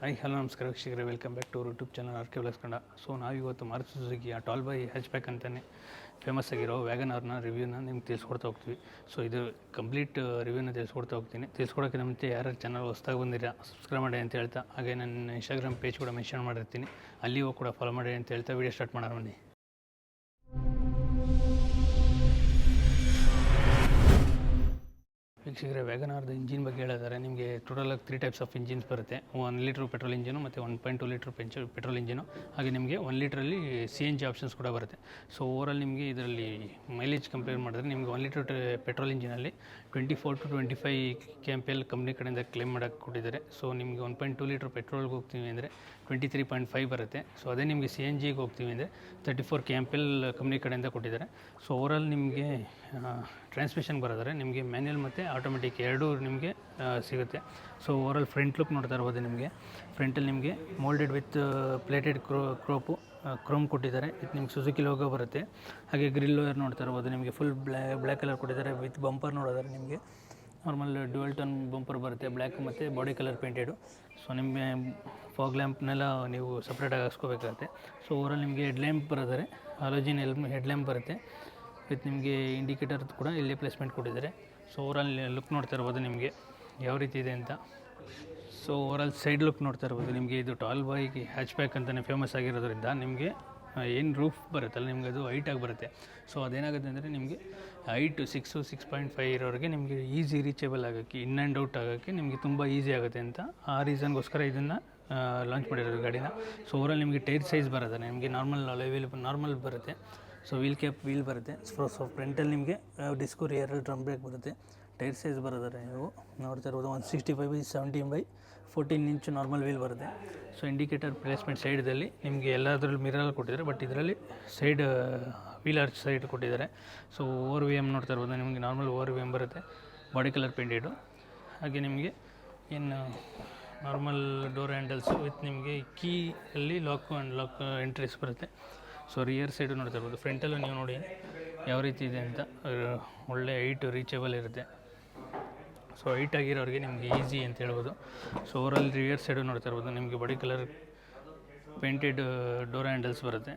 Hi hello ನಮಸ್ಕಾರ ವೀಕ್ಷಕರೇ. Welcome back to YouTube channel R K Kannada so ನಾವಿವತ್ತು ಮಾರುತಿ ಆ ಟಾಲ್ ಬೈ ಹ್ಯಾಚ್ ಬ್ಯಾಕ್ ಅಂತಲೇ ಫೇಮಸ್ ಆಗಿರೋ ವ್ಯಾಗನ್ ಆರ್ನ ರಿವ್ಯೂನ ನಿಮ್ಗೆ ತಿಳಿಸ್ಕೊಡ್ತಾ ಹೋಗ್ತೀವಿ. ಸೊ ಇದು ಕಂಪ್ಲೀಟ್ ರಿವ್ಯೂನ ತಿಳಿಸ್ಕೊಡ್ತಾ ಹೋಗ್ತೀನಿ. ತಿಳಿಸ್ಕೊಡೋಕ್ಕೆ ಮುಂಚೆ ಯಾರು ಚಾನಲ್ ಹೊಸ್ದಾಗಿ ಬಂದಿರಾ ಸಬ್ಸ್ಕ್ರೈಬ್ ಮಾಡಿ ಅಂತ ಹೇಳ್ತಾ, ಹಾಗೆ ನನ್ನ ಇನ್ಸ್ಟಾಗ್ರಾಮ್ ಪೇಜ್ ಕೂಡ ಮೆನ್ಷನ್ ಮಾಡಿರ್ತೀನಿ. ಅಲ್ಲಿಯೂ ಕೂಡ ಫಾಲೋ ಮಾಡಿ ಅಂತ ಹೇಳ್ತಾ ವೀಡಿಯೋ ಸ್ಟಾರ್ಟ್ ಮಾಡೋಣ ಬನ್ನಿ. ವೀಕ್ಷಕರೇ ವ್ಯಾಗನಾರ್ದು ಇಂಜಿನ್ ಬಗ್ಗೆ ಹೇಳಿದರೆ. ನಿಮಗೆ ಟೋಟಲ್ ಆಗಿ ತ್ರೀ ಟೈಪ್ಸ್ ಆಫ್ ಇಂಜಿನ್ಸ್ ಬರುತ್ತೆ. ಒನ್ ಲೀಟ್ರ್ ಪೆಟ್ರೋಲ್ ಇಂಜಿನು ಮತ್ತು ಒನ್ ಪಾಯಿಂಟ್ ಟು ಲೀಟ್ರ್ ಪೆಂಚು ಪೆಟ್ರೋಲ್ ಇಂಜಿನು ಹಾಗೆ ನಿಮಗೆ ಒನ್ ಲೀಟ್ರಲ್ಲಿ ಸಿ ಎನ್ ಜಿ ಆಪ್ಷನ್ಸ್ ಕೂಡ ಬರುತ್ತೆ. ಸೊ ಓವರಾಲ್ ನಿಮಗೆ ಇದರಲ್ಲಿ ಮೈಲೇಜ್ ಕಂಪೇರ್ ಮಾಡಿದ್ರೆ ನಿಮಗೆ one litre petrol ಇಂಜಿನಲ್ಲಿ twenty four to twenty five K M P L company ಕಡೆಯಿಂದ ಕ್ಲೇಮ್ ಮಾಡೋಕ್ಕೆ ಕೊಟ್ಟಿದ್ದಾರೆ. ಸೊ ನಿಮಗೆ ಒನ್ ಪಾಯಿಂಟ್ ಟು ಲೀಟ್ರ್ ಪೆಟ್ರೋಲ್ಗೆ ಹೋಗ್ತೀವಿ ಅಂದರೆ ಟ್ವೆಂಟಿ ತ್ರೀ ಪಾಯಿಂಟ್ ಫೈವ್ ಬರುತ್ತೆ. ಸೊ ಅದೇ ನಿಮಗೆ ಸಿ ಎನ್ ಜಿಗೆ ಹೋಗ್ತೀವಿ ಅಂದರೆ thirty four K M P L company ಕಡೆಯಿಂದ ಕೊಟ್ಟಿದ್ದಾರೆ. ಸೊ ಓವರಾಲ್ ನಿಮಗೆ ಟ್ರಾನ್ಸ್ಮಿಷನ್ ಬರೋದಾರೆ ನಿಮಗೆ ಮ್ಯಾನ್ಯಲ್ ಮತ್ತು ಆಟೋಮೆಟಿಕ್ ಎರಡೂ ನಿಮಗೆ ಸಿಗುತ್ತೆ. ಸೊ ಓವರಾಲ್ ಫ್ರಂಟ್ ಲುಕ್ ನೋಡ್ತಾ ಇರ್ಬೋದು ನಿಮಗೆ. ಫ್ರಂಟಲ್ಲಿ ನಿಮಗೆ ಮೋಲ್ಡೆಡ್ ವಿತ್ ಪ್ಲೇಟೆಡ್ ಕ್ರೋ ಕ್ರೋಪು ಕ್ರೋಮ್ ಕೊಟ್ಟಿದ್ದಾರೆ. ಇದು ನಿಮ್ಗೆ ಸುಜುಕಿ ಲೋಗೋ ಬರುತ್ತೆ. ಹಾಗೆ ಗ್ರಿಲ್ ಲೋಯರ್ ನೋಡ್ತಾ ಇರ್ಬೋದು ನಿಮಗೆ. ಫುಲ್ ಬ್ಲ್ಯಾ ಬ್ಲ್ಯಾಕ್ ಕಲರ್ ಕೊಟ್ಟಿದ್ದಾರೆ ವಿತ್ ಬಂಪರ್ ನೋಡೋದಾರೆ ನಿಮಗೆ. ನಾರ್ಮಲ್ ಡ್ಯುಯಲ್ ಟನ್ ಬಂಪರ್ ಬರುತ್ತೆ. ಬ್ಲ್ಯಾಕ್ ಮತ್ತು ಬಾಡಿ ಕಲರ್ ಪೇಂಟೆಡು ಸೊ ನಿಮಗೆ ಫಾಗ್ ಲ್ಯಾಂಪ್ನೆಲ್ಲ ನೀವು ಸಪ್ರೇಟಾಗಿ ಹಾಕ್ಸ್ಕೋಬೇಕಾಗುತ್ತೆ. ಸೊ ಓವರಲ್ ನಿಮಗೆ ಹೆಡ್ ಲ್ಯಾಂಪ್ ಬರೋದಾರೆ ಹಾಲೋಜಿನ್ ಎಲ್ ಹೆಡ್ ಲ್ಯಾಂಪ್ ಬರುತ್ತೆ. ವಿತ್ ನಿಮಗೆ ಇಂಡಿಕೇಟರ್ ಕೂಡ ಇಲ್ಲೇ ಪ್ಲೇಸ್ಮೆಂಟ್ ಕೊಟ್ಟಿದ್ದಾರೆ. ಸೊ ಓವರಾಲ್ ಲುಕ್ ನೋಡ್ತಾ ಇರ್ಬೋದು ನಿಮಗೆ ಯಾವ ರೀತಿ ಇದೆ ಅಂತ. ಸೊ ಓವರಲ್ ಸೈಡ್ ಲುಕ್ ನೋಡ್ತಾ ಇರ್ಬೋದು ನಿಮಗೆ. ಇದು ಟಾಲ್ ಬಾಯ್ಗೆ ಹ್ಯಾಚ್ ಬ್ಯಾಕ್ ಅಂತಲೇ ಫೇಮಸ್ ಆಗಿರೋದ್ರಿಂದ ನಿಮಗೆ ಏನು ರೂಫ್ ಬರುತ್ತಲ್ಲ ನಿಮಗೆ ಅದು ಹೈಟಾಗಿ ಬರುತ್ತೆ. ಸೊ ಅದೇನಾಗುತ್ತೆ ಅಂದರೆ ನಿಮಗೆ height six six point five ಇರೋರಿಗೆ ನಿಮಗೆ ಈಸಿ ರೀಚೇಬಲ್ ಆಗೋಕ್ಕೆ ಇನ್ ಆ್ಯಂಡ್ ಔಟ್ ಆಗೋಕ್ಕೆ ನಿಮಗೆ ತುಂಬ ಈಸಿ ಆಗುತ್ತೆ ಅಂತ ಆ ರೀಸನ್ಗೋಸ್ಕರ ಇದನ್ನು ಲಾಂಚ್ ಮಾಡಿರೋದು ಗಾಡಿನ. ಸೊ ಓವರಲ್ಲಿ ನಿಮಗೆ ಟೈರ್ ಸೈಜ್ ಬರುತ್ತೆ, ನಿಮಗೆ ನಾರ್ಮಲ್ ವೀಲ್ ನಾರ್ಮಲ್ ಬರುತ್ತೆ. ಸೊ ವೀಲ್ ಕ್ಯಾಪ್ ವೀಲ್ ಬರುತ್ತೆ. ಸೊ ಸೊ ಫ್ರಂಟಲ್ಲಿ ನಿಮಗೆ ಡಿಸ್ಕೋ ರಿಯರ್ ಡ್ರಮ್ ಬ್ರೇಕ್ ಬರುತ್ತೆ. ಟೈರ್ ಸೈಜ್ ಬರೋದಾರೆ ನೀವು ನೋಡ್ತಾ ಇರ್ಬೋದು ಒಂದು sixty five by seventeen by fourteen inch normal wheel ಬರುತ್ತೆ. ಸೊ ಇಂಡಿಕೇಟರ್ ಪ್ಲೇಸ್ಮೆಂಟ್ ಸೈಡಲ್ಲಿ ನಿಮಗೆ ಎಲ್ಲದರಲ್ಲಿ ಮಿರರಲ್ಲಿ ಕೊಟ್ಟಿದ್ದಾರೆ ಬಟ್ ಇದರಲ್ಲಿ ಸೈಡ್ ವೀಲ್ ಆರ್ಚ್ ಸೈಡ್ ಕೊಟ್ಟಿದ್ದಾರೆ. ಸೊ ಓವರ್ ವಿ ಎಂ ನೋಡ್ತಾ ಇರ್ಬೋದು, ನಿಮಗೆ ನಾರ್ಮಲ್ ಓವರ್ ವಿ ಎಂ ಬರುತ್ತೆ ಬಾಡಿ ಕಲರ್ ಪೇಂಟೆಡು ಹಾಗೆ ನಿಮಗೆ ಏನು ನಾರ್ಮಲ್ ಡೋರ್ ಹ್ಯಾಂಡಲ್ಸು ವಿತ್ ನಿಮಗೆ ಕೀ ಅಲ್ಲಿ ಲಾಕ್ ಆ್ಯಂಡ್ ಲಾಕ್ ಎಂಟ್ರೀಸ್ ಬರುತ್ತೆ. ಸೊ ರಿಯರ್ ಸೈಡು ನೋಡ್ತಾ ಇರ್ಬೋದು ಫ್ರಂಟಲ್ಲೂ ನೀವು ನೋಡಿ ಯಾವ ರೀತಿ ಇದೆ ಅಂತ ಒಳ್ಳೆ ಹೈಟ್ ರೀಚೇಬಲ್ ಇರುತ್ತೆ. ಸೊ ಹೈಟ್ ಆಗಿರೋರಿಗೆ ನಿಮಗೆ ಈಸಿ ಅಂತ ಹೇಳ್ಬೋದು. ಸೊ ಓವರಲ್ ರಿಯರ್ ಸೈಡು ನೋಡ್ತಾ ಇರ್ಬೋದು. ನಿಮಗೆ body colour painted door handles ಬರುತ್ತೆ.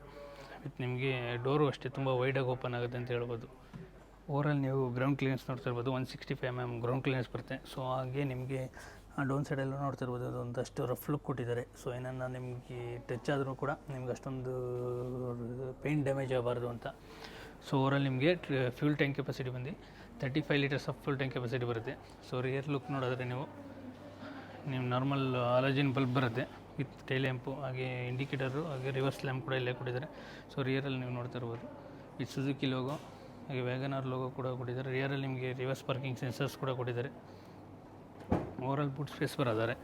ವಿತ್ ನಿಮಗೆ ಡೋರು ಅಷ್ಟೇ ತುಂಬ ವೈಡಾಗಿ ಓಪನ್ ಆಗುತ್ತೆ ಅಂತ ಹೇಳ್ಬೋದು. ಓವರಲ್ ನೀವು ಗ್ರೌಂಡ್ ಕ್ಲಿಯರೆನ್ಸ್ ನೋಡ್ತಾ ಇರ್ಬೋದು. One sixty five M M ground clearance ಬರುತ್ತೆ. ಸೊ ಹಾಗೆ ನಿಮಗೆ ಡೌನ್ ಸೈಡೆಲ್ಲ ನೋಡ್ತಾ ಇರ್ಬೋದು. ಅದೊಂದಷ್ಟು ರಫ್ ಲುಕ್ ಕೊಟ್ಟಿದ್ದಾರೆ. ಸೊ ಏನನ್ನ ನಿಮಗೆ ಟಚ್ ಆದರೂ ಕೂಡ ನಿಮ್ಗೆ ಅಷ್ಟೊಂದು ಪೇಂಟ್ ಡ್ಯಾಮೇಜ್ ಆಗಬಾರ್ದು ಅಂತ. ಸೊ ಓವರಾಲ್ ನಿಮಗೆ ಫ್ಯೂಲ್ ಟ್ಯಾಂಕ್ ಕೆಪಾಸಿಟಿ ಬಂದು. Thirty five litres of fuel tank capacity ಬರುತ್ತೆ. ಸೊ ರಿಯರ್ ಲುಕ್ ನೋಡಿದ್ರೆ ನೀವು ನೀವು ನಾರ್ಮಲ್ ಆಲಜಿನ್ ಬಲ್ಬ್ ಬರುತ್ತೆ. ವಿತ್ ಟೈ ಲ್ಯಾಂಪು ಹಾಗೆ ಇಂಡಿಕೇಟರು ಹಾಗೆ ರಿವರ್ಸ್ ಲ್ಯಾಂಪ್ ಕೂಡ ಇಲ್ಲೇ ಕೊಟ್ಟಿದ್ದಾರೆ. ಸೊ ರಿಯರಲ್ಲಿ ನೀವು ನೋಡ್ತಾ ಇರ್ಬೋದು. ವಿತ್ ಸುಜುಕಿ ಲೋಗೋ ಹಾಗೆ ವ್ಯಾಗನಾರ್ ಲೋಗೋ ಕೂಡ ಕೊಟ್ಟಿದ್ದಾರೆ. ರಿಯರಲ್ಲಿ ನಿಮಗೆ ರಿವರ್ಸ್ ಪಾರ್ಕಿಂಗ್ ಸೆನ್ಸರ್ಸ್ ಕೂಡ ಕೊಟ್ಟಿದ್ದಾರೆ. Overall boot space ಬರೋದಾರೆ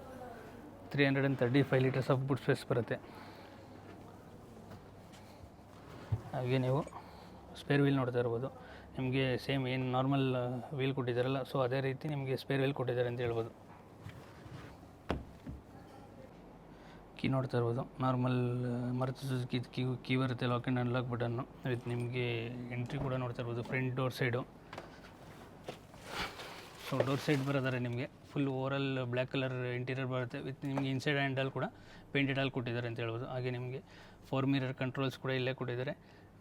three hundred and thirty five litres of boot space ಬರುತ್ತೆ. ಹಾಗೆ ನೀವು ಸ್ಪೇರ್ ವೀಲ್ ನೋಡ್ತಾ ಇರ್ಬೋದು. ನಿಮಗೆ ಸೇಮ್ ಏನು ನಾರ್ಮಲ್ ವೀಲ್ ಕೊಟ್ಟಿದ್ದಾರಲ್ಲ ಸೊ ಅದೇ ರೀತಿ ನಿಮಗೆ ಸ್ಪೇರ್ ವೀಲ್ ಕೊಟ್ಟಿದ್ದಾರೆ ಅಂತ ಹೇಳ್ಬೋದು. ಕೀ ನೋಡ್ತಾ ಇರ್ಬೋದು. Normal Maruti Suzuki, key key ಬರುತ್ತೆ lock and unlock button with ನಿಮಗೆ ಎಂಟ್ರಿ ಕೂಡ ನೋಡ್ತಾ ಇರ್ಬೋದು front door side so door side ಬರೋದಾರೆ ನಿಮಗೆ. Full overall black colour interior ಬರುತ್ತೆ. ವಿತ್ ನಿಮಗೆ ಇನ್ಸೈಡ್ ಹ್ಯಾಂಡಲ್ ಕೂಡ ಪೇಂಟೆಡ್ ಆಲ್ ಕೊಟ್ಟಿದ್ದಾರೆ ಅಂತ ಹೇಳ್ಬೋದು. ಹಾಗೆ ನಿಮಗೆ ಫೋರ್ ಮಿರರ್ ಕಂಟ್ರೋಲ್ಸ್ ಕೂಡ ಇಲ್ಲೇ ಕೊಟ್ಟಿದ್ದಾರೆ.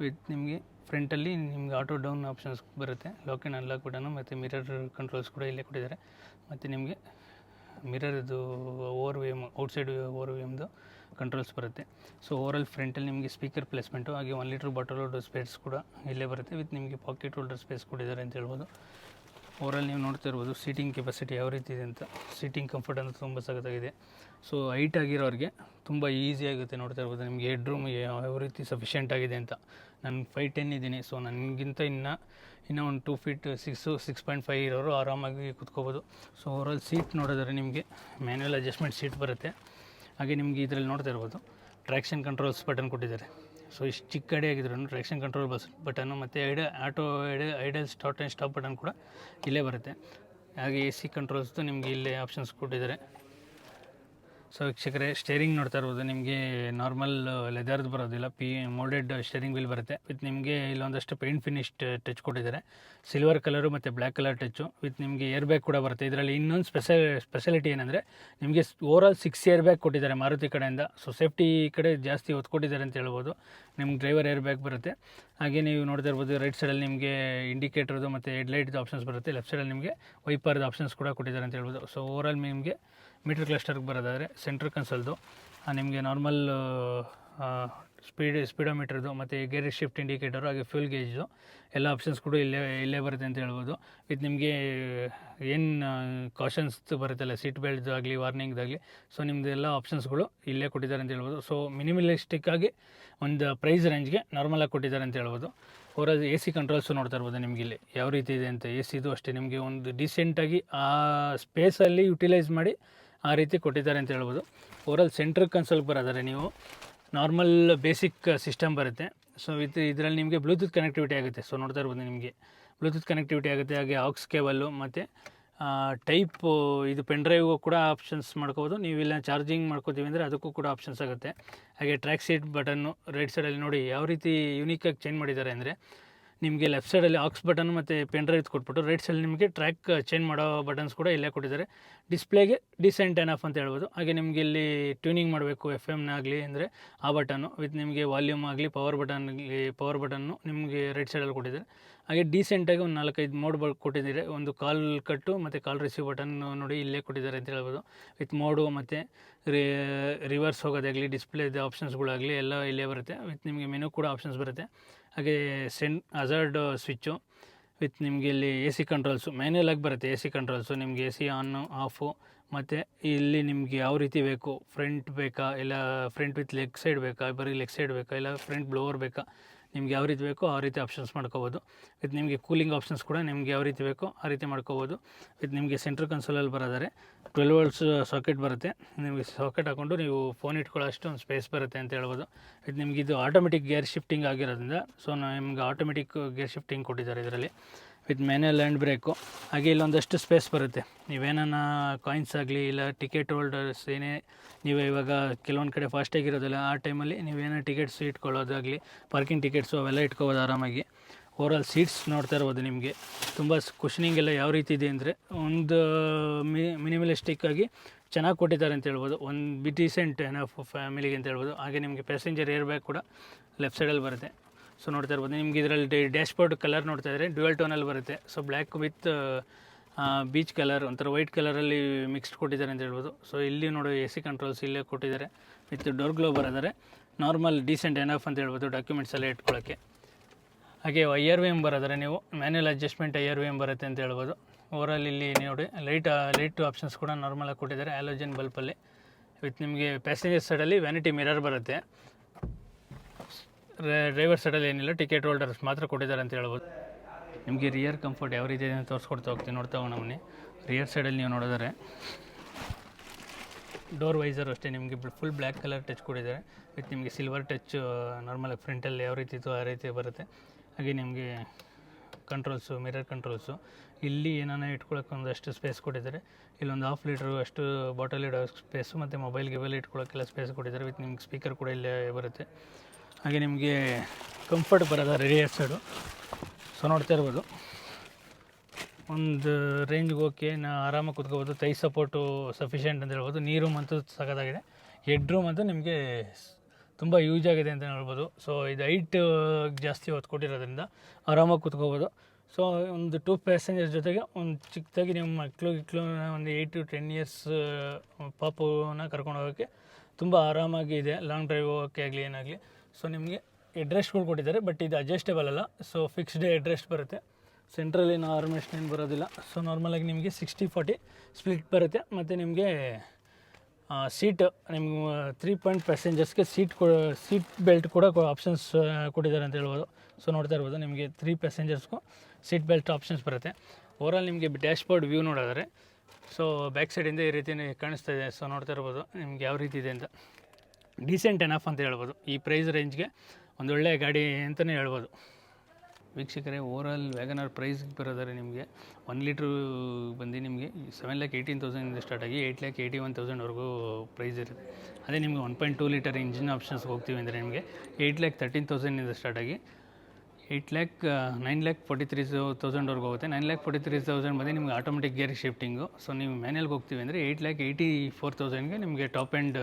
ವಿತ್ ನಿಮಗೆ ಫ್ರಂಟಲ್ಲಿ ನಿಮ್ಗೆ ಆಟೋ ಡೌನ್ ಆಪ್ಷನ್ಸ್ ಬರುತ್ತೆ. ಲಾಕ್ ಆ್ಯಂಡ್ ಅನ್ಲಾಕ್ ಬಟನು ಮತ್ತು ಮಿರರ್ ಕಂಟ್ರೋಲ್ಸ್ ಕೂಡ ಇಲ್ಲೇ ಕೊಟ್ಟಿದ್ದಾರೆ. ಮತ್ತು ನಿಮಗೆ ಮಿರರದು over V M outside over V ಎಮ್ದು controls ಬರುತ್ತೆ. ಸೊ ಓವರಾಲ್ ಫ್ರಂಟಲ್ಲಿ ನಿಮಗೆ ಸ್ಪೀಕರ್ ಪ್ಲೇಸ್ಮೆಂಟು ಹಾಗೆ one litre bottle holder space ಕೂಡ ಇಲ್ಲೇ ಬರುತ್ತೆ. ವಿತ್ ನಿಮಗೆ ಪಾಕೆಟ್ ಹೋಲ್ಡರ್ ಸ್ಪೇಸ್ ಕೊಟ್ಟಿದ್ದಾರೆ ಅಂತ ಹೇಳ್ಬೋದು. ಓವರಾಲ್ ನೀವು ನೋಡ್ತಾ ಇರ್ಬೋದು ಸೀಟಿಂಗ್ ಕೆಪಾಸಿಟಿ ಯಾವ ರೀತಿ ಇದೆ ಅಂತ. ಸೀಟಿಂಗ್ ಕಂಫರ್ಟ್ ಅಂತ ತುಂಬ ಸಖತ್ತಾಗಿದೆ. ಸೊ ಹೈಟ್ ಆಗಿರೋರಿಗೆ ತುಂಬ ಈಸಿ ಆಗುತ್ತೆ ನೋಡ್ತಾ ಇರ್ಬೋದು ನಿಮಗೆ ಹೆಡ್ ರೂಮ್ ಯಾವ ರೀತಿ ಸಫಿಷಿಯೆಂಟ್ ಆಗಿದೆ ಅಂತ. ನಾನು ಫೈವ್ ಟೆನ್ ಇದ್ದೀನಿ. ಸೊ ನನಗಿಂತ ಇನ್ನು, ಇನ್ನೂ ಒಂದು two feet six six point five ಇರೋರು ಆರಾಮಾಗಿ ಕುತ್ಕೋಬೋದು. ಸೊ ಓವರಾಲ್ ಸೀಟ್ ನೋಡಿದ್ರೆ ನಿಮಗೆ ಮ್ಯಾನ್ಯಲ್ ಅಡ್ಜಸ್ಟ್ಮೆಂಟ್ ಸೀಟ್ ಬರುತ್ತೆ. ಹಾಗೆ ನಿಮಗೆ ಇದರಲ್ಲಿ ನೋಡ್ತಾ ಇರ್ಬೋದು ಟ್ರ್ಯಾಕ್ಷನ್ ಕಂಟ್ರೋಲ್ಸ್ ಬಟನ್ ಕೊಟ್ಟಿದ್ದಾರೆ. ಸೊ ಇಷ್ಟು ಚಿಕ್ಕ ಗಾಡಿ ಆಗಿದ್ರು ಟ್ರ್ಯಾಕ್ಷನ್ ಕಂಟ್ರೋಲ್ ಬಸ್ ಬಟನ್ನು ಮತ್ತು ಐಡ auto idea idle start and stop button ಕೂಡ ಇಲ್ಲೇ ಬರುತ್ತೆ. ಹಾಗೆ ಎ ಸಿ ಕಂಟ್ರೋಲ್ಸ್ದು ನಿಮಗೆ ಇಲ್ಲೇ ಆಪ್ಷನ್ಸ್ ಕೊಟ್ಟಿದ್ದಾರೆ. ಸೊ ವೀಕ್ಷಕರೇ ಸ್ಟೇರಿಂಗ್ ನೋಡ್ತಾ ಇರ್ಬೋದು. ನಿಮಗೆ ನಾರ್ಮಲ್ ಲೆದರ್ದು ಬರೋದಿಲ್ಲ. ಪಿ ಮೋಲ್ಡೆಡ್ ಸ್ಟೇರಿಂಗ್ ವೀಲ್ ಬರುತ್ತೆ. ವಿತ್ ನಿಮಗೆ ಇಲ್ಲೊಂದಷ್ಟು ಪೇಂಟ್ ಫಿನಿಶ್ ಟಚ್ ಕೊಟ್ಟಿದ್ದಾರೆ. ಸಿಲ್ವರ್ ಕಲರು ಮತ್ತು ಬ್ಲ್ಯಾಕ್ ಕಲರ್ ಟಚ್ಚು ವಿತ್ ನಿಮಗೆ ಏರ್ ಬ್ಯಾಗ್ ಕೂಡ ಬರುತ್ತೆ. ಇದರಲ್ಲಿ ಇನ್ನೊಂದು ಸ್ಪೆಷಲ್ ಸ್ಪೆಷಾಲಿಟಿ ಏನಂದರೆ, ನಿಮಗೆ ಓವರಾಲ್ ಸಿಕ್ಸ್ ಏರ್ ಬ್ಯಾಗ್ ಕೊಟ್ಟಿದ್ದಾರೆ ಮಾರುತಿ ಕಡೆಯಿಂದ. ಸೊ ಸೇಫ್ಟಿ ಕಡೆ ಜಾಸ್ತಿ ಒತ್ತು ಕೊಟ್ಟಿದ್ದಾರೆ ಅಂತ ಹೇಳ್ಬೋದು. ನಿಮ್ಗೆ ಡ್ರೈವರ್ ಏರ್ ಬ್ಯಾಗ್ ಬರುತ್ತೆ. ಹಾಗೆ ನೀವು ನೋಡ್ತಾ ಇರ್ಬೋದು ರೈಟ್ ಸೈಡಲ್ಲಿ ನಿಮಗೆ ಇಂಡಿಕೇಟರ್ದು ಮತ್ತು ಹೆಡ್ಲೈಟ್ದು ಆಪ್ಷನ್ಸ್ ಬರುತ್ತೆ. ಲೆಫ್ಟ್ ಸೈಡಲ್ಲಿ ನಿಮಗೆ ವೈಪರ್ದು ಆಪ್ಷನ್ಸ್ ಕೂಡ ಕೊಟ್ಟಿದ್ದಾರೆ ಅಂತ ಹೇಳ್ಬೋದು. ಸೊ ಓವರಾಲ್ ನಿಮಗೆ ಮೀಟರ್ ಕ್ಲಸ್ಟರ್ಗೆ ಬರೋದಾದರೆ ಸೆಂಟ್ರ್ ಕನ್ಸಲ್ದು. ನಿಮಗೆ ನಾರ್ಮಲ್ ಸ್ಪೀಡ್, ಸ್ಪೀಡೋಮೀಟ್ರದ್ದು ಮತ್ತು ಗೇರ್ ಶಿಫ್ಟ್ ಇಂಡಿಕೇಟರು ಹಾಗೆ ಫ್ಯೂಲ್ ಗೇಜ್ದು ಎಲ್ಲ ಆಪ್ಷನ್ಸ್ ಕೂಡ ಇಲ್ಲೇ ಇಲ್ಲೇ ಬರುತ್ತೆ ಅಂತ ಹೇಳ್ಬೋದು. ಇದು ನಿಮಗೆ ಏನು ಕಾಷನ್ಸ್ ಬರುತ್ತಲ್ಲ, ಸೀಟ್ ಬೆಲ್ಟ್ದು ಆಗಲಿ ವಾರ್ನಿಂಗ್ದಾಗಲಿ ಸೊ ನಿಮ್ಮದು ಎಲ್ಲ ಆಪ್ಷನ್ಸ್ಗಳು ಇಲ್ಲೇ ಕೊಟ್ಟಿದ್ದಾರೆ ಅಂತ ಹೇಳ್ಬೋದು. ಸೊ ಮಿನಿಮಲಿಸ್ಟಿಕ್ ಆಗಿ ಒಂದು ಪ್ರೈಸ್ ರೇಂಜ್ಗೆ ನಾರ್ಮಲಾಗಿ ಕೊಟ್ಟಿದ್ದಾರೆ ಅಂತ ಹೇಳ್ಬೋದು. ಅವರ ಎ ಸಿ ಕಂಟ್ರೋಲ್ಸು ನೋಡ್ತಾ ಇರ್ಬೋದು ನಿಮಗೆ ಇಲ್ಲಿ. ಯಾವ ರೀತಿ ಇದೆ ಅಂತ ಎ ಸಿದು ಅಷ್ಟೇ. ನಿಮಗೆ ಒಂದು ಡಿಸೆಂಟಾಗಿ ಆ ಸ್ಪೇಸಲ್ಲಿ ಯುಟಿಲೈಸ್ ಮಾಡಿ ಆ ರೀತಿ ಕೊಟ್ಟಿದ್ದಾರೆ ಅಂತ ಹೇಳ್ಬೋದು. ಓವರಲ್ ಸೆಂಟ್ರ್ ಕನ್ಸೋಲ್ಗೆ ಬರೋದಾರೆ ನೀವು ನಾರ್ಮಲ್ ಬೇಸಿಕ್ ಸಿಸ್ಟಮ್ ಬರುತ್ತೆ. ಸೊ ವಿತ್ ಇದರಲ್ಲಿ ನಿಮಗೆ ಬ್ಲೂಟೂತ್ ಕನೆಕ್ಟಿವಿಟಿ ಆಗುತ್ತೆ. ಸೊ ನೋಡ್ತಾ ಇರ್ಬೋದು ನಿಮಗೆ. ಬ್ಲೂಟೂತ್ ಕನೆಕ್ಟಿವಿಟಿ ಆಗುತ್ತೆ. ಹಾಗೆ ಆಕ್ಸ್ ಕೇಬಲ್ಲು ಮತ್ತು ಟೈಪ್ ಇದು ಪೆನ್ ಡ್ರೈವ್ಗೂ ಕೂಡ ಆಪ್ಷನ್ಸ್ ಮಾಡ್ಕೋಬೋದು. ನೀವು ಇಲ್ಲ ಚಾರ್ಜಿಂಗ್ ಮಾಡ್ಕೋತೀವಿ ಅಂದರೆ ಅದಕ್ಕೂ ಕೂಡ ಆಪ್ಷನ್ಸ್ ಆಗುತ್ತೆ. ಹಾಗೆ ಟ್ರ್ಯಾಕ್ ಸೀಟ್ ಬಟನ್ನು ರೈಟ್ ಸೈಡಲ್ಲಿ ನೋಡಿ, ಯಾವ ರೀತಿ ಯುನೀಕಾಗಿ ಚೇಂಜ್ ಮಾಡಿದ್ದಾರೆ ಅಂದರೆ ನಿಮಗೆ ಲೆಫ್ಟ್ ಸೈಡಲ್ಲಿ ಆಕ್ಸ್ ಬಟನ್ ಮತ್ತು ಪೆನ್ ಡ್ರೈವ್ ಕೊಟ್ಬಿಟ್ಟು ರೈಟ್ ಸೈಡಲ್ಲಿ ನಿಮಗೆ ಟ್ರ್ಯಾಕ್ ಚೇಂಜ್ ಮಾಡೋ ಬಟನ್ಸ್ ಕೂಡ ಇಲ್ಲೇ ಕೊಟ್ಟಿದ್ದಾರೆ. ಡಿಸ್ಪ್ಲೇಗೆ ಡಿಸೆಂಟ್ ಆ್ಯಂಡ್ ಆಫ್ ಅಂತ ಹೇಳ್ಬೋದು. ಹಾಗೆ ನಿಮಗೆ ಇಲ್ಲಿ ಟ್ಯೂನಿಂಗ್ ಮಾಡಬೇಕು ಎಫ್ ಎಮ್ನಾಗಲಿ ಅಂದರೆ ಆ ಬಟನ್ನು ವಿತ್ ನಿಮಗೆ ವಾಲ್ಯೂಮ್ ಆಗಲಿ ಪವರ್ ಬಟನ್ ಪವರ್ ಬಟನ್ನು ನಿಮಗೆ ರೈಟ್ ಸೈಡಲ್ಲಿ ಕೊಟ್ಟಿದ್ದಾರೆ. ಹಾಗೆ ಡೀಸೆಂಟಾಗಿ ಒಂದು ನಾಲ್ಕೈದು ಮೋಡ್ ಕೊಟ್ಟಿದ್ದಾರೆ. ಒಂದು ಕಾಲ್ ಕಟ್ಟು ಮತ್ತು ಕಾಲ್ ರಿಸೀವ್ ಬಟನ್ ನೋಡಿ ಇಲ್ಲೇ ಕೊಟ್ಟಿದ್ದಾರೆ ಅಂತ ಹೇಳ್ಬೋದು. ವಿತ್ ಮೋಡು ಮತ್ತು ರಿವರ್ಸ್ ಹೋಗೋದಾಗಲಿ ಡಿಸ್ಪ್ಲೇದ ಆಪ್ಷನ್ಸ್ಗಳಾಗಲಿ ಎಲ್ಲ ಇಲ್ಲೇ ಬರುತ್ತೆ. ವಿತ್ ನಿಮಗೆ ಮೆನು ಕೂಡ ಆಪ್ಷನ್ಸ್ ಬರುತ್ತೆ. ಹಾಗೆ ಸೆನ್, ಅಜರ್ಡ್ ಸ್ವಿಚ್ಚು ವಿತ್ ನಿಮಗೆ ಇಲ್ಲಿ ಎ ಸಿ ಕಂಟ್ರೋಲ್ಸು. ಮ್ಯಾನ್ಯಲ್ ಆಗಿ ಬರುತ್ತೆ ಎ ಸಿ ಕಂಟ್ರೋಲ್ಸು. ನಿಮಗೆ ಎ ಸಿ ಆನು ಆಫು ಮತ್ತು ಇಲ್ಲಿ ನಿಮಗೆ ಯಾವ ರೀತಿ ಬೇಕು? ಫ್ರಂಟ್ ಬೇಕಾ? ಇಲ್ಲ ಫ್ರಂಟ್ ವಿತ್ ಲೆಗ್ ಸೈಡ್ ಬೇಕಾ? ಬರೀ ಲೆಗ್ ಸೈಡ್ ಬೇಕಾ? ಇಲ್ಲ ಫ್ರಂಟ್ ಬ್ಲೋವರ್ ಬೇಕಾ? ನಿಮ್ಗೆ ಯಾವ ರೀತಿ ಬೇಕೋ ಆ ರೀತಿ ಆಪ್ಷನ್ಸ್ ಮಾಡ್ಕೋಬೋದು. ವಿತ್ ನಿಮಗೆ ಕೂಲಿಂಗ್ ಆಪ್ಷನ್ಸ್ ಕೂಡ ನಿಮ್ಗೆ ಯಾವ ರೀತಿ ಬೇಕೋ ಆ ರೀತಿ ಮಾಡ್ಕೋಬೋದು. ವಿತ್ ನಿಮಗೆ ಸೆಂಟ್ರ್ ಕನ್ಸೋಲಲ್ಲಿ ಬರೋದಾರೆ ಟ್ವೆಲ್ ವರ್ಲ್ಸ್ ಸಾಕೆಟ್ ಬರುತ್ತೆ. ನಿಮಗೆ ಸಾಕೆಟ್ ಹಾಕ್ಕೊಂಡು ನೀವು ಫೋನ್ ಇಟ್ಕೊಳ್ಳೋ ಅಷ್ಟು ಒಂದು ಸ್ಪೇಸ್ ಬರುತ್ತೆ ಅಂತ ಹೇಳ್ಬೋದು. ಇದು ನಿಮಗೆ ಇದು ಆಟೋಮೆಟಿಕ್ ಗೇರ್ ಶಿಫ್ಟಿಂಗ್ ಆಗಿರೋದ್ರಿಂದ ಸೊ ನಿಮ್ಗೆ ಆಟೋಮೆಟಿಕ್ ಗೇರ್ ಶಿಫ್ಟಿಂಗ್ ಕೊಟ್ಟಿದ್ದಾರೆ ಇದರಲ್ಲಿ. With manual and brake. ಹಾಗೆ ಇಲ್ಲೊಂದಷ್ಟು ಸ್ಪೇಸ್ ಬರುತ್ತೆ. ನೀವೇನ ಕಾಯಿನ್ಸ್ ಆಗಲಿ ಇಲ್ಲ ಟಿಕೆಟ್ ಹೋಲ್ಡರ್ಸ್ ಏನೇ, ನೀವು ಇವಾಗ ಕೆಲವೊಂದು ಕಡೆ ಫಾಸ್ಟಾಗಿ ಇರೋದಿಲ್ಲ ಆ ಟೈಮಲ್ಲಿ ನೀವೇನೋ ಟಿಕೆಟ್ಸ್ ಇಟ್ಕೊಳ್ಳೋದಾಗಲಿ ಪಾರ್ಕಿಂಗ್ ಟಿಕೆಟ್ಸು ಅವೆಲ್ಲ ಇಟ್ಕೋಬೋದು ಆರಾಮಾಗಿ. ಓವರಾಲ್ ಸೀಟ್ಸ್ ನೋಡ್ತಾ ಇರ್ಬೋದು ನಿಮಗೆ. ತುಂಬ ಕುಷನಿಂಗ್ ಎಲ್ಲ ಯಾವ ರೀತಿ ಇದೆ ಅಂದರೆ ಒಂದು ಮಿನಿಮಲಿಸ್ಟಿಕ್ ಆಗಿ ಚೆನ್ನಾಗಿ ಕೊಟ್ಟಿದ್ದಾರೆ ಅಂತ ಹೇಳ್ಬೋದು. ಒಂದು ಬಿ ಡಿಸೆಂಟ್ ಏನೋ ಫ್ಯಾಮಿಲಿಗೆ ಅಂತ ಹೇಳ್ಬೋದು. ಹಾಗೆ ನಿಮಗೆ ಪ್ಯಾಸೆಂಜರ್ ಏರ್ ಬ್ಯಾಗ್ ಕೂಡ ಲೆಫ್ಟ್ ಸೈಡಲ್ಲಿ ಬರುತ್ತೆ. ಸೊ ನೋಡ್ತಾ ಇರ್ಬೋದು. ನಿಮ್ಗೆ ಇದರಲ್ಲಿ ಡ್ಯಾಶ್ಬೋರ್ಡ್ ಕಲರ್ ನೋಡ್ತಾ ಇದ್ರೆ ಡ್ಯುಯಲ್ ಟೋನಲ್ಲಿ ಬರುತ್ತೆ. So black with beige colour ಒಂಥರ ವೈಟ್ ಕಲರಲ್ಲಿ ಮಿಕ್ಸ್ಡ್ ಕೊಟ್ಟಿದ್ದಾರೆ ಅಂತ ಹೇಳ್ಬೋದು. ಸೊ ಇಲ್ಲಿ ನೋಡಿ ಎ ಸಿ ಕಂಟ್ರೋಲ್ಸ್ ಇಲ್ಲೇ ಕೊಟ್ಟಿದ್ದಾರೆ. ವಿತ್ ಡೋರ್ ಗ್ಲೋ ಬರೋದಾರೆ ನಾರ್ಮಲ್ ಡೀಸೆಂಟ್ ಎನಫ್ ಅಂತ ಹೇಳ್ಬೋದು ಡಾಕ್ಯುಮೆಂಟ್ಸ್ ಎಲ್ಲ ಇಟ್ಕೊಳ್ಳೋಕ್ಕೆ ಹಾಗೆ ಐಯರ್ ವೇಮ್ ಬರೋದಾರೆ ನೀವು ಮ್ಯಾನ್ಯಲ್ ಅಡ್ಜಸ್ಟ್ಮೆಂಟ್ ಐಯರ್ ವೇಮ್ ಬರುತ್ತೆ ಅಂತ ಹೇಳ್ಬೋದು. ಓವರಾಲ್ ಇಲ್ಲಿ ನೋಡಿ ಲೈಟ್ ಲೈಟ್ ಆಪ್ಷನ್ಸ್ ಕೂಡ ನಾರ್ಮಲಾಗಿ ಕೊಟ್ಟಿದ್ದಾರೆ. ಆ್ಯಲೋಜನ್ ಬಲ್ಪಲ್ಲಿ ವಿತ್ ನಿಮಗೆ ಪ್ಯಾಸೆಂಜರ್ ಸೈಡಲ್ಲಿ ವ್ಯಾನಿಟಿ ಮಿರರ್ ಬರುತ್ತೆ. ಡ್ರೈವರ್ ಸೈಡಲ್ಲಿ ಏನಿಲ್ಲ ಟಿಕೆಟ್ ಹೋಲ್ಡರ್ಸ್ ಮಾತ್ರ ಕೊಟ್ಟಿದ್ದಾರೆ ಅಂತ ಹೇಳ್ಬೋದು. ನಿಮಗೆ ರಿಯರ್ ಕಂಫರ್ಟ್ ಯಾವ ರೀತಿ ಇದೆ ತೋರಿಸ್ಕೊಡ್ತಾ ಹೋಗ್ತೀನಿ, ನೋಡ್ತಾ ಬನ್ನಿ. ರಿಯರ್ ಸೈಡಲ್ಲಿ ನೀವು ನೋಡಿದರೆ ಡೋರ್ ವೈಸರ್ ಅಷ್ಟೇ ನಿಮಗೆ ಫುಲ್ ಬ್ಲ್ಯಾಕ್ ಕಲರ್ ಟಚ್ ಕೊಟ್ಟಿದ್ದಾರೆ. ವಿತ್ ನಿಮಗೆ ಸಿಲ್ವರ್ ಟಚ್ ನಾರ್ಮಲಾಗಿ ಫ್ರಂಟಲ್ಲಿ ಯಾವ ರೀತಿ ಇತ್ತು ಆ ರೀತಿ ಬರುತ್ತೆ. ಹಾಗೆ ನಿಮಗೆ ಕಂಟ್ರೋಲ್ಸು ಮಿರರ್ ಕಂಟ್ರೋಲ್ಸು ಇಲ್ಲಿ ಏನಾನ ಇಟ್ಕೊಳ್ಳೋಕೆ ಒಂದಷ್ಟು ಸ್ಪೇಸ್ ಕೊಟ್ಟಿದ್ದಾರೆ. ಇಲ್ಲೊಂದು ಹಾಫ್ ಲೀಟ್ರು ಅಷ್ಟು ಬಾಟಲ್ ಇಡೋ ಸ್ಪೇಸು ಮತ್ತು ಮೊಬೈಲ್ ಗಿಬೈಲ್ ಇಟ್ಕೊಳ್ಳೋಕ್ಕೆಲ್ಲ ಸ್ಪೇಸ್ ಕೊಟ್ಟಿದ್ದಾರೆ. ವಿತ್ ನಿಮ್ಗೆ ಸ್ಪೀಕರ್ ಕೂಡ ಇಲ್ಲೇ ಬರುತ್ತೆ. ಹಾಗೆ ನಿಮಗೆ ಕಂಫರ್ಟ್ ಬರೋದ ರೇಡಿಯರ್ ಸೈಡು ಸೊ ನೋಡ್ತಾ ಇರ್ಬೋದು. ಒಂದು ರೇಂಜ್ಗೆ ಓಕೆ ನಾ ಆರಾಮಾಗಿ ಕುತ್ಕೋಬೋದು. ತೈ ಸಪೋರ್ಟು ಸಫಿಷಿಯೆಂಟ್ ಅಂತ ಹೇಳ್ಬೋದು. ನೀರು ಅಂತೂ ಸಖತ್ತಾಗಿದೆ. ಹೆಡ್ ರೂಮ್ ಅಂತೂ ನಿಮಗೆ ತುಂಬ ಯೂಸ್ ಆಗಿದೆ ಅಂತ ಹೇಳ್ಬೋದು. ಸೊ ಇದು ಹೈಟ್ ಜಾಸ್ತಿ ಹೊತ್ತು ಕೊಟ್ಟಿರೋದ್ರಿಂದ ಆರಾಮಾಗಿ ಕುತ್ಕೋಬೋದು. ಸೊ ಒಂದು ಟೂ ಪ್ಯಾಸೆಂಜರ್ ಜೊತೆಗೆ ಒಂದು ಚಿಕ್ಕದಾಗಿ ನಿಮ್ಮ ಮಕ್ಕಳು ಗಿಕ್ಳು ಒಂದು ಏಯ್ಟ್ ಟು ಟೆನ್ ಇಯರ್ಸ್ ಪಾಪುನ ಕರ್ಕೊಂಡು ಹೋಗೋಕ್ಕೆ ತುಂಬ ಆರಾಮಾಗಿ ಇದೆ. ಲಾಂಗ್ ಡ್ರೈವ್ ಹೋಗೋಕ್ಕೆ ಆಗಲಿ, ಏನಾಗಲಿ. ಸೊ ನಿಮಗೆ ಎಡ್ರೆಸ್ಗಳು ಕೊಟ್ಟಿದ್ದಾರೆ ಬಟ್ ಇದು ಅಡ್ಜಸ್ಟೇಬಲ್ ಅಲ್ಲ. ಸೊ ಫಿಕ್ಸ್ಡ್ ಎಡ್ರೆಸ್ಟ್ ಬರುತ್ತೆ. ಸೆಂಟ್ರಲ್ಲಿ ಏನು ಆರ್ಮೇಷನ್ ಏನು ಬರೋದಿಲ್ಲ. ಸೊ ನಾರ್ಮಲಾಗಿ ನಿಮಗೆ ಸಿಕ್ಸ್ಟಿ ಫಾರ್ಟಿ ಸ್ಪ್ಲಿಟ್ ಬರುತ್ತೆ. ಮತ್ತು ನಿಮಗೆ ಸೀಟ್ ನಿಮ್ಗೆ ತ್ರೀ ಪಾಯಿಂಟ್ ಪ್ಯಾಸೆಂಜರ್ಸ್ಗೆ ಸೀಟ್ ಕೊ ಸೀಟ್ ಬೆಲ್ಟ್ ಕೂಡ ಆಪ್ಷನ್ಸ್ ಕೊಟ್ಟಿದ್ದಾರೆ ಅಂತ ಹೇಳ್ಬೋದು. ಸೊ ನೋಡ್ತಾ ಇರ್ಬೋದು, ನಿಮಗೆ ತ್ರೀ ಪ್ಯಾಸೆಂಜರ್ಸ್ಗೂ ಸೀಟ್ ಬೆಲ್ಟ್ ಆಪ್ಷನ್ಸ್ ಬರುತ್ತೆ. ಓವರಾಲ್ ನಿಮಗೆ ಡ್ಯಾಶ್ಬೋರ್ಡ್ ವ್ಯೂ ನೋಡಿದ್ರೆ ಸೊ ಬ್ಯಾಕ್ ಸೈಡಿಂದ ಈ ರೀತಿ ಕಾಣಿಸ್ತಾ ಇದೆ. ಸೊ ನೋಡ್ತಾ ಇರ್ಬೋದು, ನಿಮ್ಗೆ ಯಾವ ರೀತಿ ಇದೆ ಅಂತ. ಡೀಸೆಂಟ್ ಎನಫ್ ಅಂತ ಹೇಳ್ಬೋದು. ಈ ಪ್ರೈಸ್ ರೇಂಜ್ಗೆ ಒಂದು ಒಳ್ಳೆಯ ಗಾಡಿ ಅಂತಲೇ ಹೇಳ್ಬೋದು. ವೀಕ್ಷಕರೇ ಓವರಾಲ್ ವ್ಯಾಗನರ್ ಪ್ರೈಸ್ ಬರೋದಾದ್ರೆ ನಿಮಗೆ ಒನ್ ಲೀಟ್ರು ಬಂದು ನಿಮಗೆ ಸೆವೆನ್ ಲ್ಯಾಕ್ ಏಯ್ಟೀನ್ ತೌಸಂಡಿಂದ ಸ್ಟಾರ್ಟ್ ಆಗಿ ಏಯ್ಟ್ ಲ್ಯಾಕ್ ಏಯ್ಟಿ ಒನ್ ತೌಸಂಡ್ವರೆಗೂ ಪ್ರೈಸ್ ಇರುತ್ತೆ. ಅದೇ ನಿಮಗೆ one point two litre engine ಆಪ್ಷನ್ಸ್ಗೆ ಹೋಗ್ತೀವಿ ಅಂದರೆ ನಿಮಗೆ ಏಯ್ಟ್ ಲ್ಯಾಕ್ ತರ್ಟೀನ್ ತೌಸಂಡಿಂದ ಸ್ಟಾರ್ಟ್ ಆಗಿ eight lakh nine lakh forty three ತೌಸಂಡ್ವರೆಗೆ ಹೋಗುತ್ತೆ. Nine lakh forty three thousand ಬಂದು ನಿಮಗೆ ಆಟೋಮೆಟಿಕ್ ಗೇರ್ ಶಿಫ್ಟಿಂಗು ಸೊ ನೀವು ಮ್ಯಾನ್ಯಲ್ಗೆ ಹೋಗ್ತೀವಿ ಅಂದರೆ ಏಯ್ಟ್ ಲ್ಯಾಕ್ ಏಯ್ಟಿ ಫೋರ್ ತೌಸಂಡ್ಗೆ ನಿಮಗೆ ಟಾಪ್ ಆ್ಯಂಡ್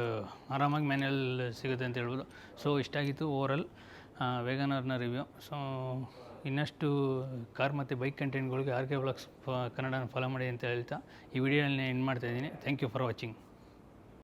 ಆರಾಮಾಗಿ ಮ್ಯಾನ್ಯಲ್ ಸಿಗುತ್ತೆ ಅಂತ ಹೇಳ್ಬೋದು. ಸೊ ಇಷ್ಟಾಗಿತ್ತು ಓವರಾಲ್ ವೇಗನರ್ನ ರಿವ್ಯೂ ಸೊ ಇನ್ನಷ್ಟು ಕಾರ್ ಮತ್ತು ಬೈಕ್ ಕಂಟೆಂಟ್ಗಳಿಗೆ ಆರ್ ಕೆ ಬ್ಲಾಗ್ಸ್ ಕನ್ನಡನ ಫಾಲೋ ಮಾಡಿ ಅಂತ ಹೇಳ್ತಾ ಈ ವಿಡಿಯೋನ ಎಂಡ್ ಮಾಡ್ತಾಯಿದ್ದೀನಿ ಥ್ಯಾಂಕ್ ಯು ಫಾರ್ ವಾಚಿಂಗ್